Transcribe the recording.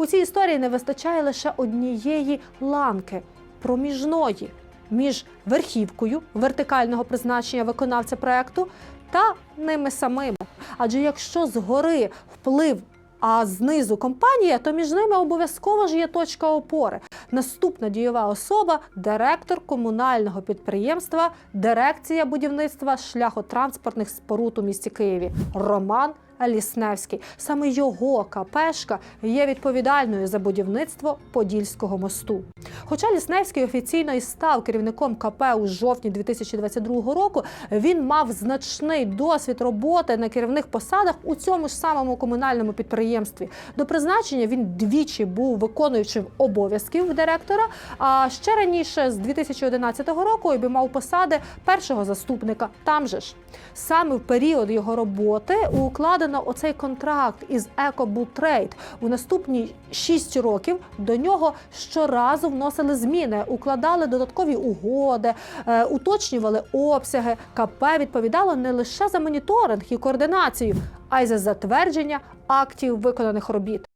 У цій історії не вистачає лише однієї ланки проміжної між верхівкою вертикального призначення виконавця проекту та ними самими. Адже якщо згори вплив, а знизу компанія, то між ними обов'язково ж є точка опори. Наступна дієва особа директор комунального підприємства, дирекція будівництва шляхотранспортних споруд у місті Києві Роман Лісневський. Саме його КПшка є відповідальною за будівництво Подільського мосту. Хоча Лісневський офіційно і став керівником КП у жовтні 2022 року, він мав значний досвід роботи на керівних посадах у цьому ж самому комунальному підприємстві. До призначення він двічі був виконуючим обов'язків директора. А ще раніше, з 2011 року, обіймав посади першого заступника. Там же ж саме в період його роботи укладено оцей контракт із EcoBullTrade. У наступні 6 років до нього щоразу вносили зміни, укладали додаткові угоди, е, уточнювали обсяги. КП відповідало не лише за моніторинг і координацію, а й за затвердження актів виконаних робіт.